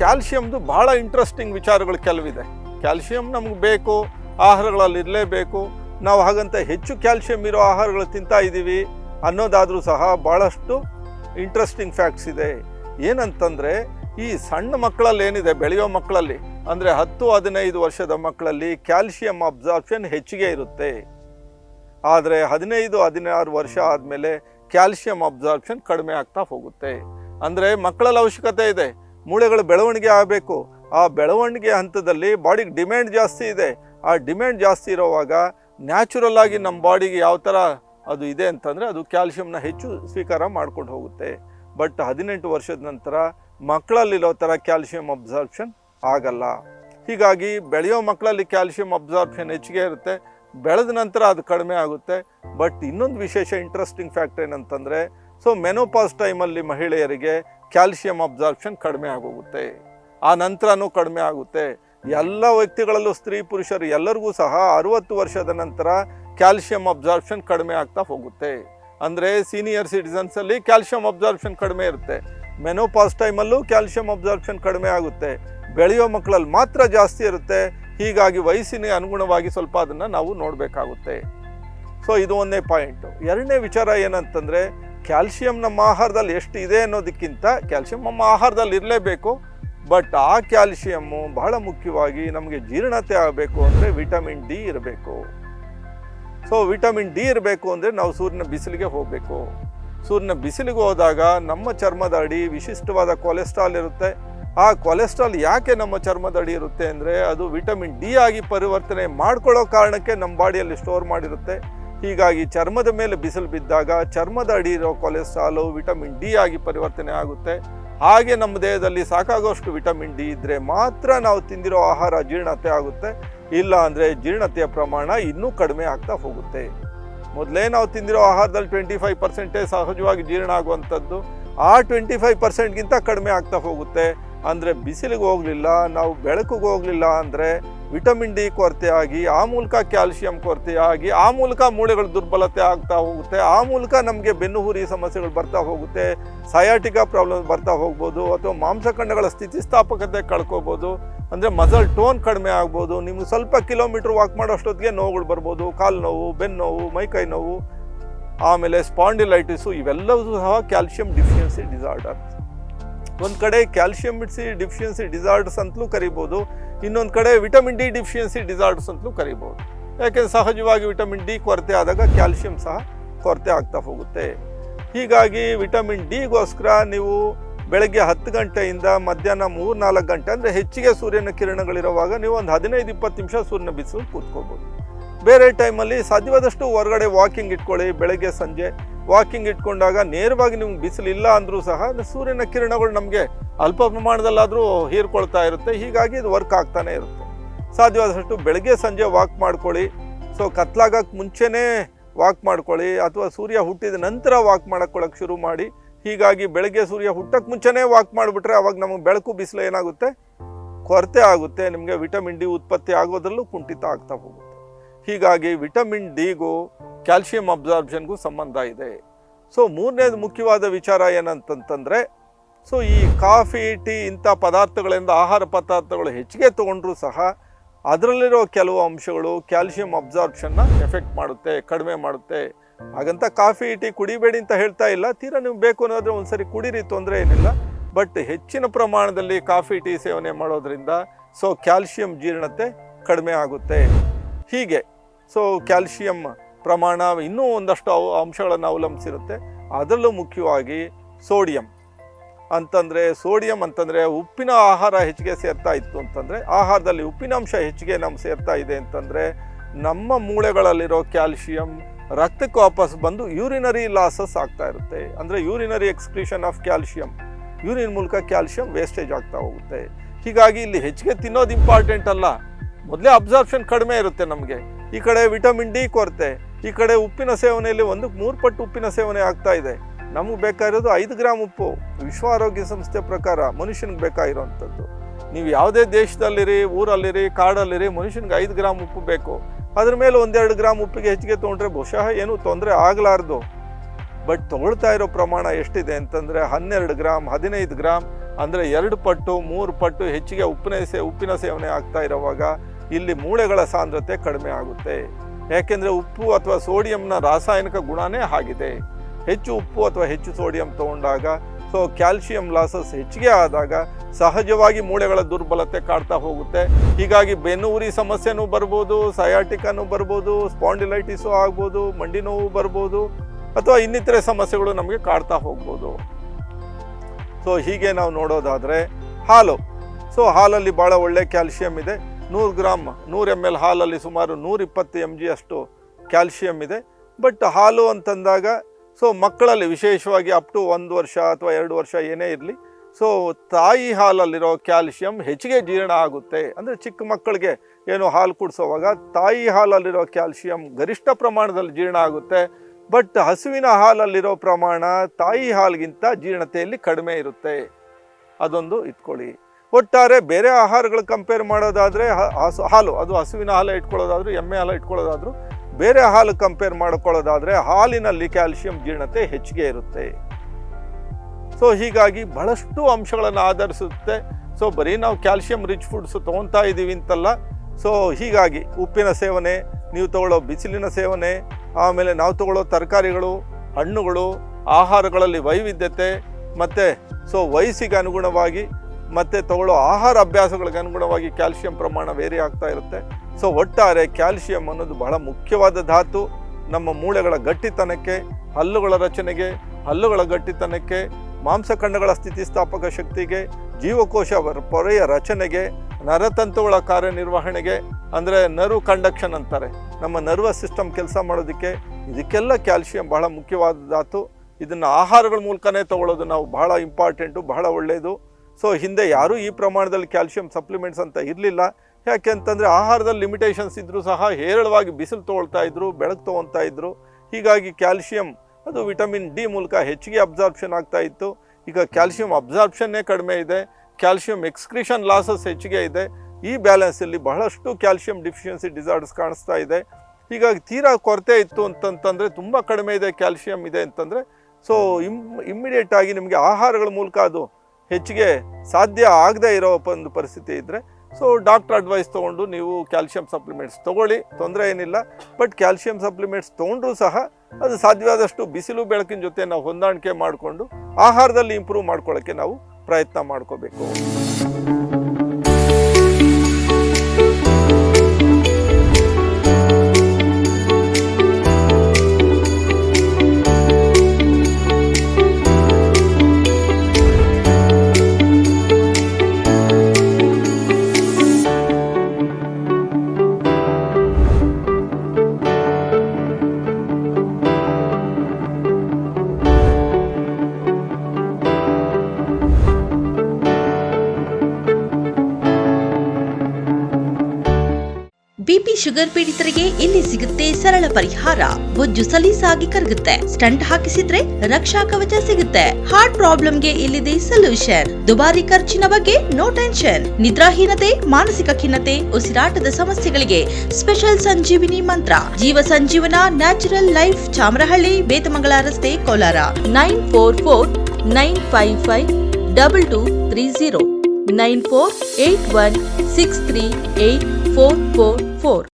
ಕ್ಯಾಲ್ಶಿಯಮ್ದು ಬಹಳ ಇಂಟ್ರೆಸ್ಟಿಂಗ್ ವಿಚಾರಗಳು ಕೆಲವಿದೆ. ಕ್ಯಾಲ್ಶಿಯಂ ನಮ್ಗೆ ಬೇಕು, ಆಹಾರಗಳಲ್ಲಿ ಇರಲೇಬೇಕು. ನಾವು ಹಾಗಂತ ಹೆಚ್ಚು ಕ್ಯಾಲ್ಶಿಯಂ ಇರೋ ಆಹಾರಗಳು ತಿಂತಾ ಇದ್ದೀವಿ ಅನ್ನೋದಾದರೂ ಸಹ ಭಾಳಷ್ಟು ಇಂಟ್ರೆಸ್ಟಿಂಗ್ ಫ್ಯಾಕ್ಟ್ಸ್ ಇದೆ. ಏನಂತಂದರೆ, ಈ ಸಣ್ಣ ಮಕ್ಕಳಲ್ಲಿ ಏನಿದೆ, ಬೆಳೆಯೋ ಮಕ್ಕಳಲ್ಲಿ, ಅಂದರೆ ಹತ್ತು, ಹದಿನೈದು ವರ್ಷದ ಮಕ್ಕಳಲ್ಲಿ ಕ್ಯಾಲ್ಶಿಯಂ ಅಬ್ಸಾರ್ಪ್ಷನ್ ಹೆಚ್ಚಿಗೆ ಇರುತ್ತೆ. ಆದರೆ ಹದಿನೈದು, ಹದಿನಾರು ವರ್ಷ ಆದಮೇಲೆ ಕ್ಯಾಲ್ಶಿಯಂ ಅಬ್ಸಾರ್ಪ್ಷನ್ ಕಡಿಮೆ ಆಗ್ತಾ ಹೋಗುತ್ತೆ. ಅಂದರೆ ಮಕ್ಕಳಲ್ಲಿ ಅವಶ್ಯಕತೆ ಇದೆ. ಮೂಳೆಗಳು ಬೆಳವಣಿಗೆ ಆಗಬೇಕು. ಆ ಬೆಳವಣಿಗೆ ಹಂತದಲ್ಲಿ ಬಾಡಿಗೆ ಡಿಮ್ಯಾಂಡ್ ಜಾಸ್ತಿ ಇದೆ. ಆ ಡಿಮ್ಯಾಂಡ್ ಜಾಸ್ತಿ ಇರೋವಾಗ ನ್ಯಾಚುರಲ್ ಆಗಿ ನಮ್ಮ ಬಾಡಿಗೆ ಯಾವ ಥರ ಅದು ಇದೆ ಅಂತಂದರೆ ಅದು ಕ್ಯಾಲ್ಶಿಯಂನ ಹೆಚ್ಚು ಸ್ವೀಕಾರ ಮಾಡ್ಕೊಂಡು ಹೋಗುತ್ತೆ. ಬಟ್ ಹದಿನೆಂಟು ವರ್ಷದ ನಂತರ ಮಕ್ಕಳಲ್ಲಿರೋ ಥರ ಕ್ಯಾಲ್ಶಿಯಂ ಅಬ್ಸಾರ್ಪ್ಷನ್ ಆಗಲ್ಲ. ಹೀಗಾಗಿ ಬೆಳೆಯೋ ಮಕ್ಕಳಲ್ಲಿ ಕ್ಯಾಲ್ಶಿಯಂ ಅಬ್ಸಾರ್ಪ್ಷನ್ ಹೆಚ್ಚಿಗೆ ಇರುತ್ತೆ. ಬೆಳೆದ ನಂತರ ಅದು ಕಡಿಮೆ ಆಗುತ್ತೆ. ಬಟ್ ಇನ್ನೊಂದು ವಿಶೇಷ ಇಂಟ್ರೆಸ್ಟಿಂಗ್ ಫ್ಯಾಕ್ಟ್ ಏನಂತಂದರೆ, ಸೊ ಮೆನೋಪಾಸ್ ಟೈಮಲ್ಲಿ ಮಹಿಳೆಯರಿಗೆ ಕ್ಯಾಲ್ಶಿಯಂ ಅಬ್ಸಾರ್ಪ್ಷನ್ ಕಡಿಮೆ ಆಗೋಗುತ್ತೆ. ಆ ನಂತರನೂ ಕಡಿಮೆ ಆಗುತ್ತೆ. ಎಲ್ಲ ವ್ಯಕ್ತಿಗಳಲ್ಲೂ ಸ್ತ್ರೀ ಪುರುಷರು ಎಲ್ಲರಿಗೂ ಸಹ ಅರುವತ್ತು ವರ್ಷದ ನಂತರ ಕ್ಯಾಲ್ಶಿಯಂ ಅಬ್ಸಾರ್ಪ್ಷನ್ ಕಡಿಮೆ ಆಗ್ತಾ ಹೋಗುತ್ತೆ. ಅಂದರೆ ಸೀನಿಯರ್ ಸಿಟಿಸನ್ಸಲ್ಲಿ ಕ್ಯಾಲ್ಶಿಯಂ ಅಬ್ಸಾರ್ಪ್ಷನ್ ಕಡಿಮೆ ಇರುತ್ತೆ. ಮೆನೋಪಾಸ್ ಟೈಮಲ್ಲೂ ಕ್ಯಾಲ್ಶಿಯಂ ಅಬ್ಸಾರ್ಪ್ಷನ್ ಕಡಿಮೆ ಆಗುತ್ತೆ. ಬೆಳೆಯೋ ಮಕ್ಕಳಲ್ಲಿ ಮಾತ್ರ ಜಾಸ್ತಿ ಇರುತ್ತೆ. ಹೀಗಾಗಿ ವಯಸ್ಸಿನ ಅನುಗುಣವಾಗಿ ಸ್ವಲ್ಪ ಅದನ್ನು ನಾವು ನೋಡಬೇಕಾಗುತ್ತೆ. ಸೊ ಇದು ಒಂದೇ ಪಾಯಿಂಟು ಎರಡನೇ ವಿಚಾರ ಏನಂತಂದರೆ ಕ್ಯಾಲ್ಶಿಯಂ ನಮ್ಮ ಆಹಾರದಲ್ಲಿ ಎಷ್ಟು ಇದೆ ಅನ್ನೋದಕ್ಕಿಂತ ಕ್ಯಾಲ್ಸಿಯಂ ನಮ್ಮ ಆಹಾರದಲ್ಲಿ ಇರಲೇಬೇಕು. ಬಟ್ ಆ ಕ್ಯಾಲ್ಸಿಯಮ್ಮು ಬಹಳ ಮುಖ್ಯವಾಗಿ ನಮಗೆ ಜೀರ್ಣತೆ ಆಗಬೇಕು ಅಂದರೆ ವಿಟಮಿನ್ ಡಿ ಇರಬೇಕು. ಸೊ ವಿಟಮಿನ್ ಡಿ ಇರಬೇಕು ಅಂದರೆ ನಾವು ಸೂರ್ಯನ ಬಿಸಿಲಿಗೆ ಹೋಗಬೇಕು. ಸೂರ್ಯನ ಬಿಸಿಲಿಗೆ ಹೋದಾಗ ನಮ್ಮ ಚರ್ಮದ ಅಡಿ ವಿಶಿಷ್ಟವಾದ ಕೊಲೆಸ್ಟ್ರಾಲ್ ಇರುತ್ತೆ. ಆ ಕೊಲೆಸ್ಟ್ರಾಲ್ ಯಾಕೆ ನಮ್ಮ ಚರ್ಮದ ಅಡಿ ಇರುತ್ತೆ ಅಂದರೆ ಅದು ವಿಟಮಿನ್ ಡಿ ಆಗಿ ಪರಿವರ್ತನೆ ಮಾಡ್ಕೊಳ್ಳೋ ಕಾರಣಕ್ಕೆ ನಮ್ಮ ಬಾಡಿಯಲ್ಲಿ ಸ್ಟೋರ್ ಮಾಡಿರುತ್ತೆ. ಹೀಗಾಗಿ ಚರ್ಮದ ಮೇಲೆ ಬಿಸಿಲು ಬಿದ್ದಾಗ ಚರ್ಮದ ಅಡಿ ಇರೋ ಕೊಲೆಸ್ಟ್ರಾಲು ವಿಟಮಿನ್ ಡಿ ಆಗಿ ಪರಿವರ್ತನೆ ಆಗುತ್ತೆ. ಹಾಗೆ ನಮ್ಮ ದೇಹದಲ್ಲಿ ಸಾಕಾಗುವಷ್ಟು ವಿಟಮಿನ್ ಡಿ ಇದ್ದರೆ ಮಾತ್ರ ನಾವು ತಿಂದಿರೋ ಆಹಾರ ಜೀರ್ಣತೆ ಆಗುತ್ತೆ. ಇಲ್ಲ ಅಂದರೆ ಜೀರ್ಣತೆಯ ಪ್ರಮಾಣ ಇನ್ನೂ ಕಡಿಮೆ ಆಗ್ತಾ ಹೋಗುತ್ತೆ. ಮೊದಲೇ ನಾವು ತಿಂದಿರೋ ಆಹಾರದಲ್ಲಿ ಟ್ವೆಂಟಿ ಫೈವ್ ಪರ್ಸೆಂಟೇ ಸಹಜವಾಗಿ ಜೀರ್ಣ ಆಗುವಂಥದ್ದು. ಆ ಟ್ವೆಂಟಿ ಫೈವ್ ಪರ್ಸೆಂಟ್ಗಿಂತ ಕಡಿಮೆ ಆಗ್ತಾ ಹೋಗುತ್ತೆ. ಅಂದರೆ ಬಿಸಿಲಿಗೆ ಹೋಗಲಿಲ್ಲ, ನಾವು ಬೆಳಕಿಗೆ ಹೋಗಲಿಲ್ಲ ಅಂದರೆ ವಿಟಮಿನ್ ಡಿ ಕೊರತೆ ಆಗಿ ಆ ಮೂಲಕ ಕ್ಯಾಲ್ಸಿಯಂ ಕೊರತೆ ಆಗಿ ಆ ಮೂಲಕ ಮೂಳೆಗಳು ದುರ್ಬಲತೆ ಆಗ್ತಾ ಹೋಗುತ್ತೆ, ಆ ಮೂಲಕ ನಮಗೆ ಬೆನ್ನುಹುರಿ ಸಮಸ್ಯೆಗಳು ಬರ್ತಾ ಹೋಗುತ್ತೆ, ಸಯಾಟಿಕ ಪ್ರಾಬ್ಲಮ್ ಬರ್ತಾ ಹೋಗ್ಬೋದು, ಅಥವಾ ಮಾಂಸಖಂಡಗಳ ಸ್ಥಿತಿಸ್ಥಾಪಕತೆ ಕಳ್ಕೊಬೋದು, ಅಂದರೆ ಮಸಲ್ ಟೋನ್ ಕಡಿಮೆ ಆಗ್ಬೋದು, ನಿಮ್ಗೆ ಸ್ವಲ್ಪ ಕಿಲೋಮೀಟ್ರ್ ವಾಕ್ ಮಾಡೋಷ್ಟೊತ್ತಿಗೆ ನೋವುಗಳು ಬರ್ಬೋದು, ಕಾಲು ನೋವು, ಬೆನ್ನು ನೋವು ಮೈಕೈ ನೋವು, ಆಮೇಲೆ ಸ್ಪಾಂಡಿಲೈಟಿಸು, ಇವೆಲ್ಲವೂ ಸಹ ಕ್ಯಾಲ್ಸಿಯಂ ಡಿಫಿಷಿಯನ್ಸಿ ಡಿಸಾರ್ಡರ್. ಒಂದು ಕಡೆ ಕ್ಯಾಲ್ಸಿಯಂ ಬಿಡಿಸಿ ಡಿಫಿಷಿಯನ್ಸಿ ಡಿಸಾರ್ಡ್ಸ್ ಅಂತಲೂ ಕರಿಬೋದು, ಇನ್ನೊಂದು ಕಡೆ ವಿಟಮಿನ್ ಡಿ ಡಿಫಿಷಿಯನ್ಸಿ ಡಿಸಾರ್ಡ್ಸ್ ಅಂತಲೂ ಕರಿಬೋದು. ಯಾಕೆಂದರೆ ಸಹಜವಾಗಿ ವಿಟಮಿನ್ ಡಿ ಕೊರತೆ ಆದಾಗ ಕ್ಯಾಲ್ಸಿಯಂ ಸಹ ಕೊರತೆ ಆಗ್ತಾ ಹೋಗುತ್ತೆ. ಹೀಗಾಗಿ ವಿಟಮಿನ್ ಡಿಗೋಸ್ಕರ ನೀವು ಬೆಳಗ್ಗೆ ಹತ್ತು ಗಂಟೆಯಿಂದ ಮಧ್ಯಾಹ್ನ ಮೂರು ನಾಲ್ಕು ಗಂಟೆ, ಅಂದರೆ ಹೆಚ್ಚಿಗೆ ಸೂರ್ಯನ ಕಿರಣಗಳಿರುವಾಗ ನೀವು ಒಂದು ಹದಿನೈದು ಇಪ್ಪತ್ತು ನಿಮಿಷ ಸೂರ್ಯನ ಬಿಸಿಲು ಕೂತ್ಕೋಬೋದು ಬೇರೆ ಟೈಮಲ್ಲಿ ಸಾಧ್ಯವಾದಷ್ಟು ಹೊರಗಡೆ ವಾಕಿಂಗ್ ಇಟ್ಕೊಳ್ಳಿ, ಬೆಳಗ್ಗೆ, ಸಂಜೆ. ವಾಕಿಂಗ್ ಇಟ್ಕೊಂಡಾಗ ನೇರವಾಗಿ ನಿಮ್ಗೆ ಬಿಸಿಲು ಇಲ್ಲ ಅಂದರೂ ಸಹ ಸೂರ್ಯನ ಕಿರಣಗಳು ನಮಗೆ ಅಲ್ಪ ಪ್ರಮಾಣದಲ್ಲಾದರೂ ಹೀರ್ಕೊಳ್ತಾ ಇರುತ್ತೆ. ಹೀಗಾಗಿ ಇದು ವರ್ಕ್ ಆಗ್ತಾನೆ ಇರುತ್ತೆ. ಸಾಧ್ಯವಾದಷ್ಟು ಬೆಳಗ್ಗೆ ಸಂಜೆ ವಾಕ್ ಮಾಡ್ಕೊಳ್ಳಿ. ಸೊ ಕತ್ಲಾಗಕ್ಕೆ ಮುಂಚೆನೇ ವಾಕ್ ಮಾಡ್ಕೊಳ್ಳಿ. ಅಥವಾ ಸೂರ್ಯ ಹುಟ್ಟಿದ ನಂತರ ವಾಕ್ ಮಾಡ್ಕೊಳ್ಳೋಕೆ ಶುರು ಮಾಡಿ. ಹೀಗಾಗಿ ಬೆಳಗ್ಗೆ ಸೂರ್ಯ ಹುಟ್ಟಕ್ಕೆ ಮುಂಚೆನೇ ವಾಕ್ ಮಾಡಿಬಿಟ್ರೆ ಅವಾಗ ನಮಗೆ ಬೆಳಕು ಬಿಸಿಲು ಏನಾಗುತ್ತೆ? ಕೊರತೆ ಆಗುತ್ತೆ. ನಿಮಗೆ ವಿಟಮಿನ್ ಡಿ ಉತ್ಪತ್ತಿ ಆಗೋದ್ರಲ್ಲೂ ಕುಂಠಿತ ಆಗ್ತಾ ಹೋಗುತ್ತೆ. ಹೀಗಾಗಿ ವಿಟಮಿನ್ ಡಿಗೂ ಕ್ಯಾಲ್ಶಿಯಂ ಅಬ್ಸಾರ್ಬ್ಷನ್ಗೂ ಸಂಬಂಧ ಇದೆ. ಸೊ ಮೂರನೇದು ಮುಖ್ಯವಾದ ವಿಚಾರ ಏನಂತಂತಂದರೆ ಸೊ ಈ ಕಾಫಿ, ಟೀ ಇಂಥ ಪದಾರ್ಥಗಳಿಂದ ಆಹಾರ ಪದಾರ್ಥಗಳು ಹೆಚ್ಚಿಗೆ ತೊಗೊಂಡ್ರೂ ಸಹ ಅದರಲ್ಲಿರೋ ಕೆಲವು ಅಂಶಗಳು ಕ್ಯಾಲ್ಶಿಯಂ ಅಬ್ಸಾರ್ಬ್ಷನ್ನ ಎಫೆಕ್ಟ್ ಮಾಡುತ್ತೆ, ಕಡಿಮೆ ಮಾಡುತ್ತೆ. ಹಾಗಂತ ಕಾಫಿ, ಟೀ ಕುಡಿಬೇಡಿ ಅಂತ ಹೇಳ್ತಾ ಇಲ್ಲ. ತೀರಾ ನೀವು ಬೇಕು ಅನ್ನೋದ್ರೆ ಒಂದ್ಸರಿ ಕುಡೀರಿ, ತೊಂದರೆ ಏನಿಲ್ಲ. ಬಟ್ ಹೆಚ್ಚಿನ ಪ್ರಮಾಣದಲ್ಲಿ ಕಾಫಿ, ಟೀ ಸೇವನೆ ಮಾಡೋದ್ರಿಂದ ಸೊ ಕ್ಯಾಲ್ಶಿಯಂ ಜೀರ್ಣತೆ ಕಡಿಮೆ ಆಗುತ್ತೆ. ಹೀಗೆ ಸೊ ಕ್ಯಾಲ್ಶಿಯಂ ಪ್ರಮಾಣ ಇನ್ನೂ ಒಂದಷ್ಟು ಅವ ಅಂಶಗಳನ್ನು ಅವಲಂಬಿಸಿರುತ್ತೆ. ಅದರಲ್ಲೂ ಮುಖ್ಯವಾಗಿ ಸೋಡಿಯಂ. ಅಂತಂದರೆ ಸೋಡಿಯಂ ಅಂತಂದರೆ ಉಪ್ಪಿನ ಆಹಾರ ಹೆಚ್ಚಿಗೆ ಸೇರ್ತಾ ಇತ್ತು ಅಂತಂದರೆ, ಆಹಾರದಲ್ಲಿ ಉಪ್ಪಿನಾಂಶ ಹೆಚ್ಚಿಗೆ ನಮ್ಮ ಸೇರ್ತಾ ಇದೆ ಅಂತಂದರೆ, ನಮ್ಮ ಮೂಳೆಗಳಲ್ಲಿರೋ ಕ್ಯಾಲ್ಶಿಯಂ, ರಕ್ತಕ್ಕೆ ವಾಪಸ್ ಬಂದು ಯೂರಿನರಿ ಲಾಸಸ್ ಆಗ್ತಾ ಇರುತ್ತೆ. ಅಂದರೆ urinary excretion of calcium. Urine ಮೂಲಕ ಕ್ಯಾಲ್ಶಿಯಂ ವೇಸ್ಟೇಜ್ ಆಗ್ತಾ ಹೋಗುತ್ತೆ. ಹೀಗಾಗಿ ಇಲ್ಲಿ ಹೆಚ್ಚಿಗೆ ತಿನ್ನೋದು ಇಂಪಾರ್ಟೆಂಟ್ ಅಲ್ಲ. ಮೊದಲೇ ಅಬ್ಸಾರ್ಪ್ಷನ್ ಕಡಿಮೆ ಇರುತ್ತೆ ನಮಗೆ. ಈ ಕಡೆ ವಿಟಮಿನ್ ಡಿ ಕೊರತೆ, ಈ ಕಡೆ ಉಪ್ಪಿನ ಸೇವನೆಯಲ್ಲಿ ಒಂದು ಮೂರು ಪಟ್ಟು ಉಪ್ಪಿನ ಸೇವನೆ ಆಗ್ತಾ ಇದೆ. ನಮಗೆ ಬೇಕಾಗಿರೋದು ಐದು ಗ್ರಾಮ್ ಉಪ್ಪು. ವಿಶ್ವ ಆರೋಗ್ಯ ಸಂಸ್ಥೆ ಪ್ರಕಾರ ಮನುಷ್ಯನಿಗೆ ಬೇಕಾಗಿರೋವಂಥದ್ದು ನೀವು ಯಾವುದೇ ದೇಶದಲ್ಲಿರಿ, ಊರಲ್ಲಿರಿ, ಕಾಡಲ್ಲಿರಿ, ಮನುಷ್ಯನಿಗೆ ಐದು ಗ್ರಾಮ್ ಉಪ್ಪು ಬೇಕು. ಅದ್ರ ಮೇಲೆ ಒಂದೆರಡು ಗ್ರಾಮ್ ಉಪ್ಪಿಗೆ ಹೆಚ್ಚಿಗೆ ತೊಗೊಂಡ್ರೆ ಬಹುಶಃ ಏನೂ ತೊಂದರೆ ಆಗಲಾರ್ದು. ಬಟ್ ತೊಗೊಳ್ತಾ ಇರೋ ಪ್ರಮಾಣ ಎಷ್ಟಿದೆ ಅಂತಂದರೆ ಹನ್ನೆರಡು ಗ್ರಾಮ್ ಹದಿನೈದು ಗ್ರಾಮ್ ಅಂದರೆ ಎರಡು ಪಟ್ಟು, ಮೂರು ಪಟ್ಟು ಹೆಚ್ಚಿಗೆ ಉಪ್ಪಿನ ಸೇ, ಉಪ್ಪಿನ ಸೇವನೆ ಆಗ್ತಾ ಇರುವಾಗ ಇಲ್ಲಿ ಮೂಳೆಗಳ ಸಾಂದ್ರತೆ ಕಡಿಮೆ ಆಗುತ್ತೆ. ಯಾಕೆಂದರೆ ಉಪ್ಪು ಅಥವಾ ಸೋಡಿಯಂನ ರಾಸಾಯನಿಕ ಗುಣನೇ ಆಗಿದೆ. ಹೆಚ್ಚು ಉಪ್ಪು ಅಥವಾ ಹೆಚ್ಚು ಸೋಡಿಯಂ ತಗೊಂಡಾಗ ಸೊ ಕ್ಯಾಲ್ಸಿಯಂ ಲಾಸಸ್ ಹೆಚ್ಚಿಗೆ ಆದಾಗ ಸಹಜವಾಗಿ ಮೂಳೆಗಳ ದುರ್ಬಲತೆ ಕಾಡ್ತಾ ಹೋಗುತ್ತೆ. ಹೀಗಾಗಿ ಬೆನ್ನು ಉರಿ ಸಮಸ್ಯೆನೂ ಬರ್ಬೋದು, ಸಯಾಟಿಕನೂ ಬರ್ಬೋದು, ಸ್ಪಾಂಡಿಲೈಟಿಸು ಆಗ್ಬೋದು, ಮಂಡಿ ನೋವು ಬರ್ಬೋದು, ಅಥವಾ ಇನ್ನಿತರೆ ಸಮಸ್ಯೆಗಳು ನಮಗೆ ಕಾಡ್ತಾ ಹೋಗ್ಬೋದು. ಸೊ ಹೀಗೆ ನಾವು ನೋಡೋದಾದರೆ ಹಾಲು. ಸೊ ಹಾಲಲ್ಲಿ ಭಾಳ ಒಳ್ಳೆ ಕ್ಯಾಲ್ಸಿಯಂ ಇದೆ. ನೂರು ಗ್ರಾಮ್, ನೂರು ಎಂ ಎಲ್ ಹಾಲಲ್ಲಿ ಸುಮಾರು ನೂರಿಪ್ಪತ್ತು ಎಂ ಜಿ ಅಷ್ಟು ಕ್ಯಾಲ್ಸಿಯಂ ಇದೆ. ಬಟ್ ಹಾಲು ಅಂತಂದಾಗ ಸೊ ಮಕ್ಕಳಲ್ಲಿ ವಿಶೇಷವಾಗಿ ಅಪ್ ಟು ಒಂದು ವರ್ಷ ಅಥವಾ ಎರಡು ವರ್ಷ ಏನೇ ಇರಲಿ ಸೊ ತಾಯಿ ಹಾಲಲ್ಲಿರೋ ಕ್ಯಾಲ್ಸಿಯಂ ಹೆಚ್ಚಿಗೆ ಜೀರ್ಣ ಆಗುತ್ತೆ. ಅಂದರೆ ಚಿಕ್ಕ ಮಕ್ಕಳಿಗೆ ಏನು ಹಾಲು ಕುಡಿಸೋವಾಗ ತಾಯಿ ಹಾಲಲ್ಲಿರೋ ಕ್ಯಾಲ್ಶಿಯಂ ಗರಿಷ್ಠ ಪ್ರಮಾಣದಲ್ಲಿ ಜೀರ್ಣ ಆಗುತ್ತೆ. ಬಟ್ ಹಸುವಿನ ಹಾಲಲ್ಲಿರೋ ಪ್ರಮಾಣ ತಾಯಿ ಹಾಲಿಗಿಂತ ಜೀರ್ಣತೆಯಲ್ಲಿ ಕಡಿಮೆ ಇರುತ್ತೆ. ಅದೊಂದು ಇಟ್ಕೊಳ್ಳಿ. ಒಟ್ಟಾರೆ ಬೇರೆ ಆಹಾರಗಳು ಕಂಪೇರ್ ಮಾಡೋದಾದರೆ ಹಸು ಹಾಲು, ಅದು ಹಸುವಿನ ಹಾಲು ಇಟ್ಕೊಳ್ಳೋದಾದ್ರೂ, ಎಮ್ಮೆ ಹಾಲು ಇಟ್ಕೊಳ್ಳೋದಾದ್ರೂ, ಬೇರೆ ಹಾಲು ಕಂಪೇರ್ ಮಾಡ್ಕೊಳ್ಳೋದಾದರೆ ಹಾಲಿನಲ್ಲಿ ಕ್ಯಾಲ್ಸಿಯಂ ಜೀರ್ಣತೆ ಹೆಚ್ಚಿಗೆ ಇರುತ್ತೆ. ಸೊ ಹೀಗಾಗಿ ಬಹಳಷ್ಟು ಅಂಶಗಳನ್ನು ಆಧರಿಸುತ್ತೆ. ಸೊ ಬರೀ ನಾವು ಕ್ಯಾಲ್ಸಿಯಂ ರಿಚ್ ಫುಡ್ಸ್ ತೊಗೊತಾ ಇದ್ದೀವಿ ಅಂತಲ್ಲ. ಸೊ ಹೀಗಾಗಿ ಉಪ್ಪಿನ ಸೇವನೆ, ನೀವು ತಗೊಳ್ಳೋ ಬಿಸಿಲಿನ ಸೇವನೆ, ಆಮೇಲೆ ನಾವು ತಗೊಳ್ಳೋ ತರಕಾರಿಗಳು, ಹಣ್ಣುಗಳು, ಆಹಾರಗಳಲ್ಲಿ ವೈವಿಧ್ಯತೆ, ಮತ್ತು ಸೊ ವಯಸ್ಸಿಗೆ ಅನುಗುಣವಾಗಿ ಮತ್ತು ತಗೊಳ್ಳೋ ಆಹಾರ ಅಭ್ಯಾಸಗಳಿಗೆ ಅನುಗುಣವಾಗಿ ಕ್ಯಾಲ್ಸಿಯಂ ಪ್ರಮಾಣ ವೇರಿ ಆಗ್ತಾ ಇರುತ್ತೆ. ಸೊ ಒಟ್ಟಾರೆ ಕ್ಯಾಲ್ಸಿಯಂ ಅನ್ನೋದು ಬಹಳ ಮುಖ್ಯವಾದ ಧಾತು. ನಮ್ಮ ಮೂಳೆಗಳ ಗಟ್ಟಿತನಕ್ಕೆ, ಹಲ್ಲುಗಳ ರಚನೆಗೆ, ಹಲ್ಲುಗಳ ಗಟ್ಟಿತನಕ್ಕೆ ಮಾಂಸಖಂಡಗಳ ಸ್ಥಿತಿಸ್ಥಾಪಕ ಶಕ್ತಿಗೆ, ಜೀವಕೋಶ ಪೊರೆಯ ರಚನೆಗೆ, ನರತಂತುಗಳ ಕಾರ್ಯನಿರ್ವಹಣೆಗೆ, ಅಂದರೆ ನರ್ವ್ ಕಂಡಕ್ಷನ್ ಅಂತಾರೆ. ನಮ್ಮ ನರ್ವಸ್ ಸಿಸ್ಟಮ್ ಕೆಲಸ ಮಾಡೋದಕ್ಕೆ ಇದಕ್ಕೆಲ್ಲ ಕ್ಯಾಲ್ಸಿಯಂ ಬಹಳ ಮುಖ್ಯವಾದ ಧಾತು. ಇದನ್ನು ಆಹಾರಗಳ ಮೂಲಕನೇ ತಗೊಳ್ಳೋದು ನಾವು ಬಹಳ ಇಂಪಾರ್ಟೆಂಟು, ಬಹಳ ಒಳ್ಳೆಯದು ಸೊ ಹಿಂದೆ ಯಾರೂ ಈ ಪ್ರಮಾಣದಲ್ಲಿ ಕ್ಯಾಲ್ಸಿಯಂ ಸಪ್ಲಿಮೆಂಟ್ಸ್ ಅಂತ ಇರಲಿಲ್ಲ. ಯಾಕೆ ಅಂತಂದರೆ ಆಹಾರದಲ್ಲಿ ಲಿಮಿಟೇಷನ್ಸ್ ಇದ್ದರೂ ಸಹ ಹೇರಳವಾಗಿ ಬಿಸಿಲು ತೊಗೊಳ್ತಾ ಇದ್ರು, ಬೆಳಕು ತೊಗೊಳ್ತಾ ಇದ್ರು. ಹೀಗಾಗಿ ಕ್ಯಾಲ್ಸಿಯಂ ಅದು ವಿಟಮಿನ್ ಡಿ ಮೂಲಕ ಹೆಚ್ಚಿಗೆ ಅಬ್ಸಾರ್ಪ್ಷನ್ ಆಗ್ತಾ ಇತ್ತು. ಈಗ ಕ್ಯಾಲ್ಸಿಯಂ ಅಬ್ಸಾರ್ಪ್ಷನ್ನೇ ಕಡಿಮೆ ಇದೆ. ಕ್ಯಾಲ್ಸಿಯಂ ಎಕ್ಸ್ಕ್ರಿಷನ್ ಲಾಸಸ್ ಹೆಚ್ಚಿಗೆ ಇದೆ. ಈ ಬ್ಯಾಲೆನ್ಸಲ್ಲಿ ಬಹಳಷ್ಟು ಕ್ಯಾಲ್ಸಿಯಂ ಡಿಫಿಷಿಯನ್ಸಿ ಡಿಸಾರ್ಡರ್ಸ್ ಕಾಣಿಸ್ತಾ ಇದೆ. ಹೀಗಾಗಿ ತೀರಾ ಕೊರತೆ ಇತ್ತು ಅಂತಂತಂದರೆ ತುಂಬ ಕಡಿಮೆ ಇದೆ ಕ್ಯಾಲ್ಸಿಯಂ ಇದೆ ಅಂತಂದರೆ. ಸೊ ಇಮ್ ಇಮ್ಮಿಡಿಯೇಟ್ ಆಗಿ ನಿಮಗೆ ಆಹಾರಗಳ ಮೂಲಕ ಅದು ಹೆಚ್ಚಿಗೆ ಸಾಧ್ಯ ಆಗದೇ ಇರೋ ಒಂದು ಪರಿಸ್ಥಿತಿ ಇದ್ದರೆ ಸೊ ಡಾಕ್ಟರ್ ಅಡ್ವೈಸ್ ತೊಗೊಂಡು ನೀವು ಕ್ಯಾಲ್ಸಿಯಂ ಸಪ್ಲಿಮೆಂಟ್ಸ್ ತೊಗೊಳ್ಳಿ, ತೊಂದರೆ ಏನಿಲ್ಲ. ಬಟ್ ಕ್ಯಾಲ್ಸಿಯಂ ಸಪ್ಲಿಮೆಂಟ್ಸ್ ತೊಗೊಂಡ್ರೂ ಸಹ ಅದು ಸಾಧ್ಯವಾದಷ್ಟು ಬಿಸಿಲು ಬೆಳಕಿನ ಜೊತೆ ನಾವು ಹೊಂದಾಣಿಕೆ ಮಾಡಿಕೊಂಡು ಆಹಾರದಲ್ಲಿ ಇಂಪ್ರೂವ್ ಮಾಡ್ಕೊಳ್ಳೋಕ್ಕೆ ನಾವು ಪ್ರಯತ್ನ ಮಾಡ್ಕೋಬೇಕು. ಬಿಪಿ ಶುಗರ್ ಪೀಡಿತರಿಗೆ ಇಲ್ಲಿ ಸಿಗುತ್ತೆ ಸರಳ ಪರಿಹಾರ. ಬೊಜ್ಜು ಸಲೀಸಾಗಿ ಕರಗುತ್ತೆ. ಸ್ಟಂಟ್ ಹಾಕಿಸಿದ್ರೆ ರಕ್ಷಾ ಕವಚ ಸಿಗುತ್ತೆ. ಹಾರ್ಟ್ ಪ್ರಾಬ್ಲಮ್ಗೆ ಇಲ್ಲಿದೆ ಸೊಲ್ಯೂಷನ್. ದುಬಾರಿ ಖರ್ಚಿನ ಬಗ್ಗೆ ನೋ ಟೆನ್ಷನ್. ನಿದ್ರಾಹೀನತೆ, ಮಾನಸಿಕ ಖಿನ್ನತೆ ಉಸಿರಾಟದ ಸಮಸ್ಯೆಗಳಿಗೆ ಸ್ಪೆಷಲ್ ಸಂಜೀವಿನಿ ಮಂತ್ರ. ಜೀವ ಸಂಜೀವನ ನ್ಯಾಚುರಲ್ ಲೈಫ್, ಚಾಮರಹಳ್ಳಿ, ಬೇತಮಂಗಲ ರಸ್ತೆ, Kolar. Nine four four nine five five double two three zero. Nine four eight one six three eight four four four